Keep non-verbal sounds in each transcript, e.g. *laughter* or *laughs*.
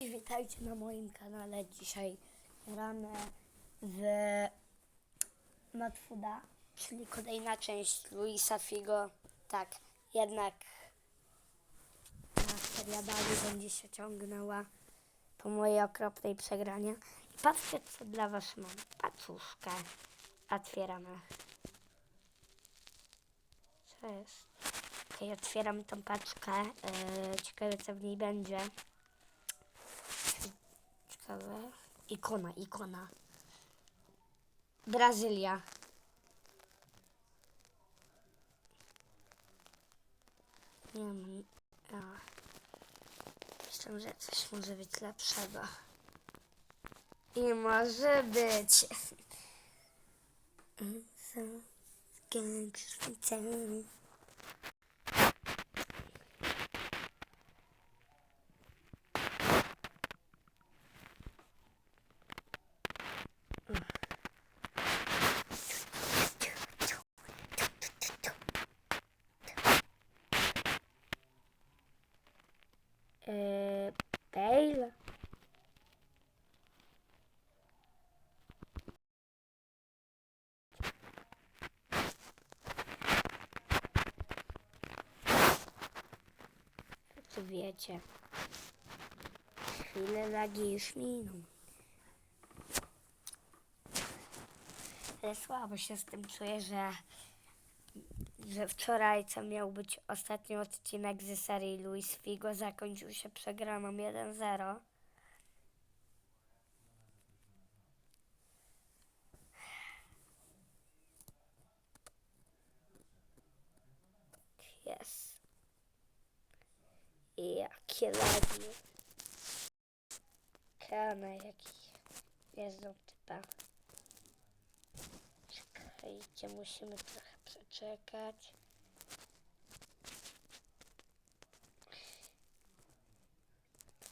Witajcie na moim kanale. Dzisiaj gramy w Matfuda, czyli kolejna część Luisa Figo. Tak, jednak ta seria dalej będzie się ciągnęła po mojej okropnej przegranie. Patrzcie, co dla was mam. Paczuszkę. Otwieramy. Co jest? Okej, otwieram tą paczkę. Yy, ciekawe, co w niej będzie. Ciekawe. Ikona, ikona. Brazylia. Nie wiem. A. Myślę, że coś może być lepszego. I może być. *laughs* Eee, Bale? Co wiecie? Chwilę lagi już miną. Ale słabo się z tym czuję, że, że wczoraj, co miał być ostatni odcinek ze serii Luis Figo, zakończył się przegraną 1-0. Jest. Jakie lagi. Kana jaki. Jeżdżą typa. Czekajcie, musimy trochę przeczekać.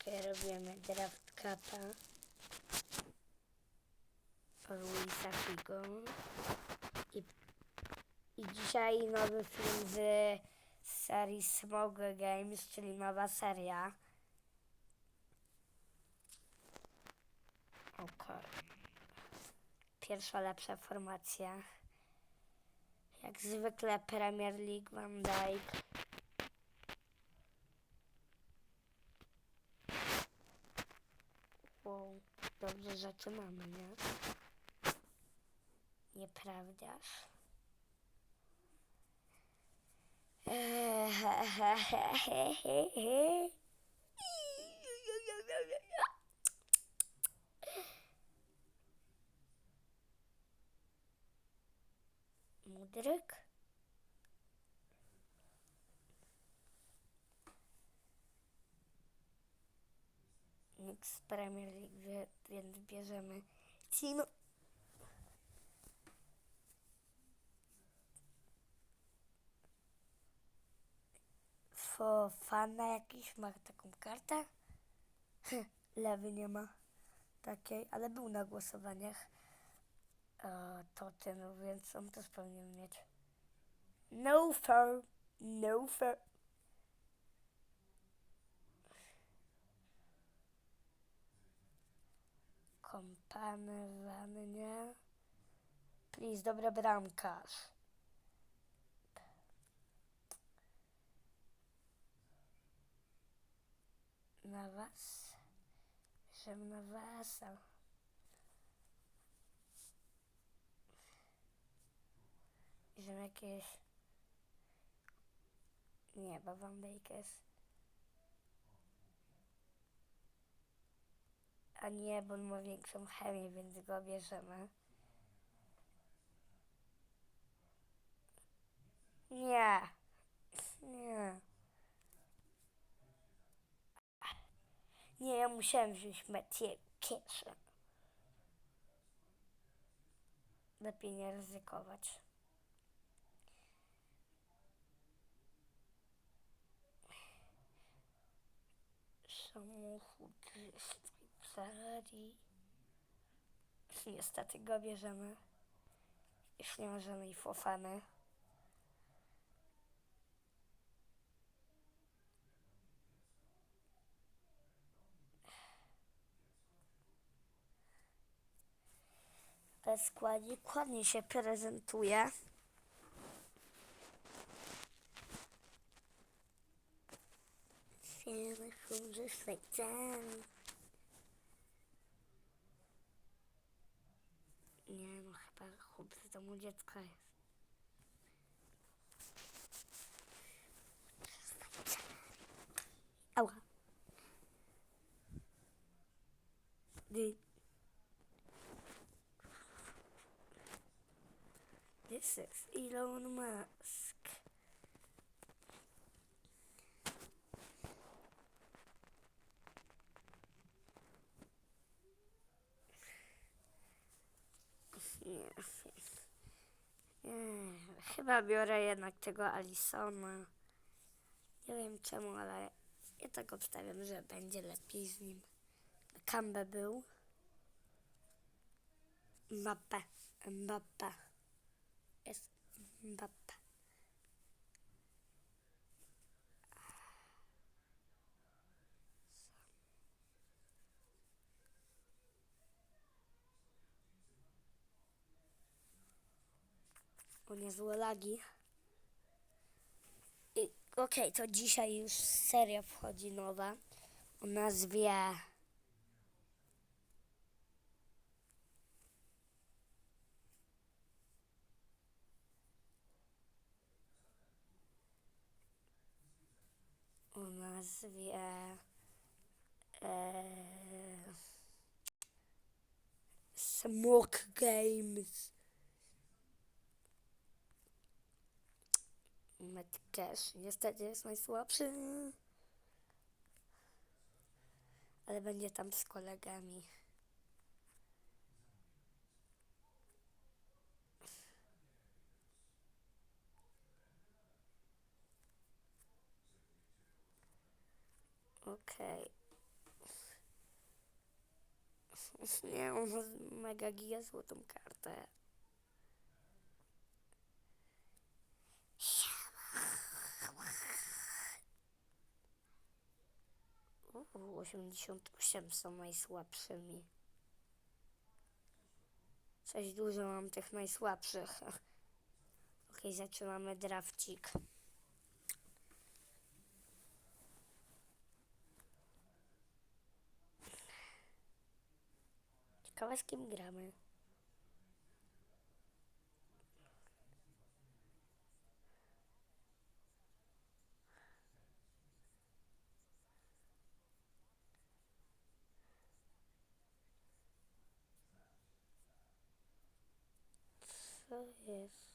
Okej, robimy draft capa. Luisa Figo. I, I dzisiaj nowy film z serii Smog Games, czyli nowa seria. Okej. Pierwsza lepsza formacja. Jak zwykle Premier League Van Dijk. Wow, dobrze zaczynamy, nie? Nieprawdaż? Mudryk? Nikt z Premier League, więc bierzemy Timo. Fofana jakiś ma taką kartę? Lewy nie ma takiej, ale był na głosowaniach. To ten, więc on też powinien mieć. No fair, no fair. Kompany, wannie. Please, dobra bramkarz. Na was? Żebym na wasa. Że jakieś... Nie, bo Van. A nie, bo on ma większą chemię, więc go bierzemy. Nie. Nie. Nie, ja musiałem wziąć Mathieu Kiesza. Lepiej nie ryzykować. samochód z Szwajcarii. Niestety go bierzemy. Już nie ma żadnej fofany. Bez składnik ładnie się prezentuje. Wiele chmurze Szwajcarii. Nie no, chyba chłop z domu dziecka jest. Ała. This is Elon Musk. Nie. Nie, chyba biorę jednak tego Alisona. Nie wiem czemu, ale ja tak obstawiam, że będzie lepiej z nim. Kambę był. Mbappé. Mbappé. Jest Mbappé. O niezłe lagi. I- Okej, to dzisiaj już seria wchodzi nowa o nazwie o nazwie e, Smoke Games. Metcash niestety jest najsłabszy. Ale będzie tam z kolegami. Okej. *laughs* Nie, on ma mega giga złotą kartę. 88 są najsłabszymi. Coś dużo mam tych najsłabszych. *laughs* Okej, zaczynamy drafcik. Ciekawe z kim gramy. Co jest?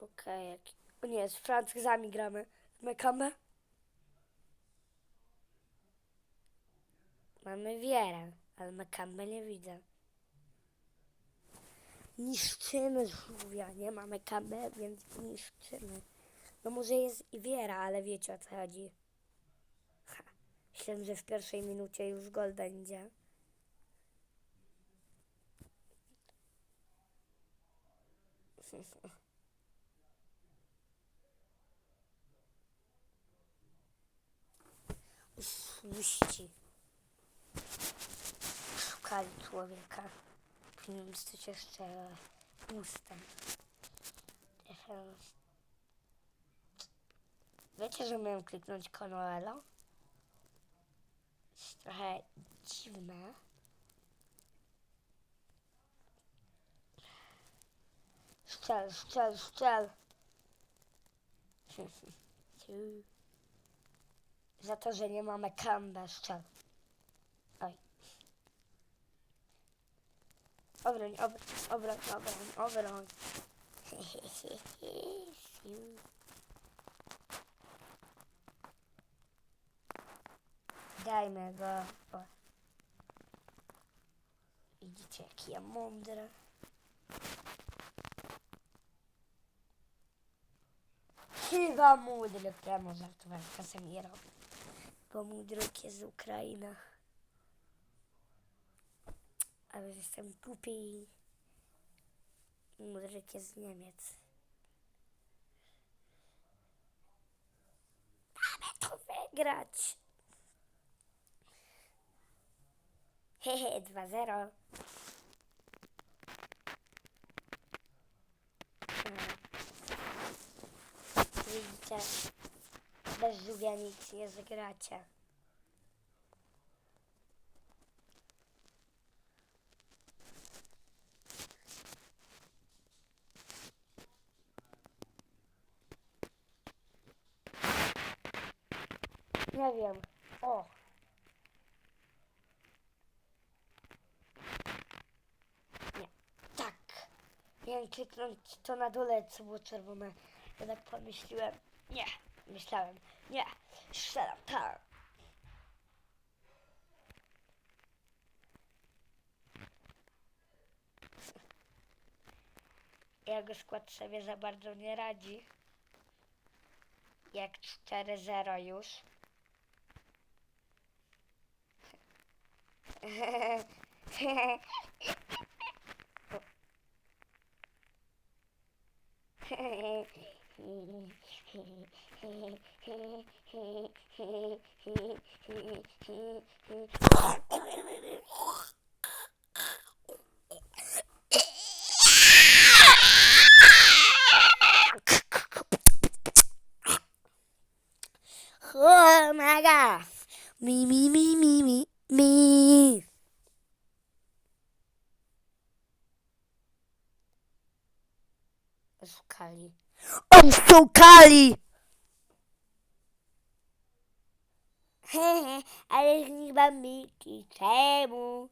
Okej, jak... O nie, z Franczkami gramy. Mekamy? Mamy wierę, ale Mekambę nie widzę. Niszczymy żółwia, nie mamy kambę, więc niszczymy. No może jest i wiera, ale wiecie o co chodzi. Myślałem, że w pierwszej minucie już gol będzie. *laughs* Oszuści. Szukali człowieka. Powinien coś jeszcze ustem. Teraz. Wiecie, że miałem kliknąć Konoelo? Trochę dziwne. Szczel, szczel, szczel. *laughs* Za to, że nie mamy kambę, szczel. Oj. Obroń, obroń, obroń, obroń, obroń. *laughs* Dajmy go. O. Widzicie, jaki ja mądry. Chyba mądry, premo żartowałem, Casemiro. Bo mądruk jest z Ukrainy. Ale jestem głupi. Mudryk jest z Niemiec. Mamy to wygrać. Hehe, 2-0. Widzicie, bez żółwia nic nie zagracie. Nie wiem. O. Nie. Tak. Miałem kliknąć to na dole, co było czerwone. Jednak pomyślałem. Nie. Myślałem. Nie. Strzelam. Tak. Jego skład sobie za bardzo nie radzi. Jak 4-0 już. *laughs* Oh my god. Me, me, me, me, me, me. おかり Hehe, *laughs* ale z nich bambiki. Czemu?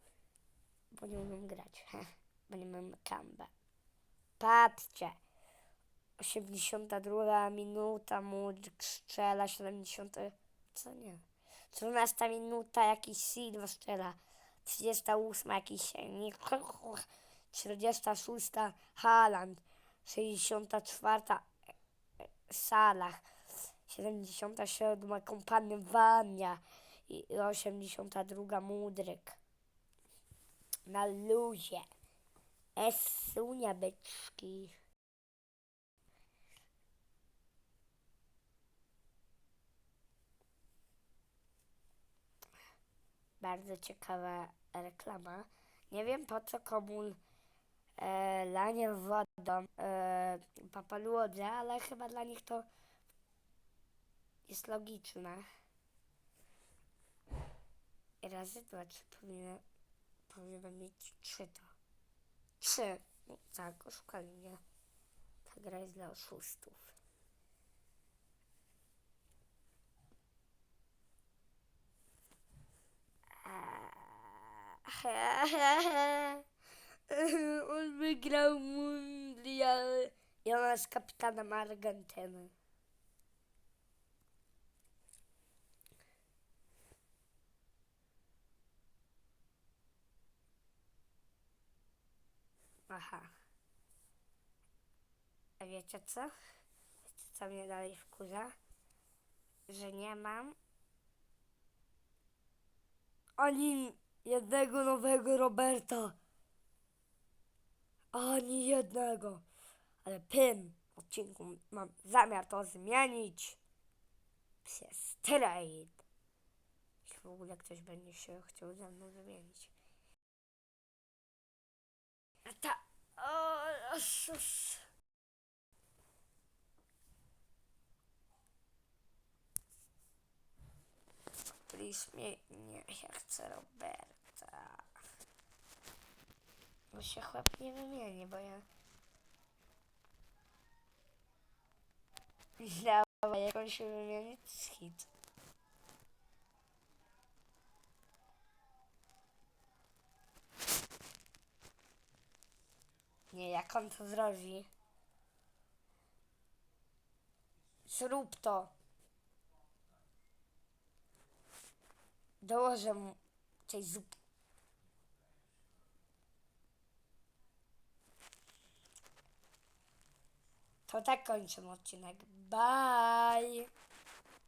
Bo nie umiem grać. *laughs* Bo nie mam kamba. Patrzcie. 82 minuta, Mudryk strzela, 70. Co nie? 14 minuta, jakiś Silva strzela. 38 jakiś Nik. 46 *laughs* Haaland. 64 Salah. 77 kompany Wania. I 82 Mudryk. Na luzie. Esunia beczki. bardzo ciekawa reklama. Nie wiem po co komu e, lanie wodą e, papaluodze, ale chyba dla nich to jest logiczne. Razy dwa, czy powinien, powinienem mieć trzy to. Trzy. No, tak, oszukali mnie. Ta gra jest dla oszustów. *laughs* On wygrał mundial. I ona jest kapitanem Argentyny. Aha. A wiecie co? Wiecie co mnie dalej wkurza? Że nie mam ani jednego nowego Roberta. Ani jednego. Ale tym odcinku mam zamiar to zmienić przez trade. Jeśli w ogóle ktoś będzie się chciał ze mną zamienić. A ta... O, Jezus. Please mnie nie, ja chcę Roberta. Bo się chłop nie wymieni, bo ja... Dobra, jak on się wymieni, to jest hit. Nie, jak on to zrobi? Zrób to. Dołożę mu tej zupy. To tak kończymy odcinek. Bye!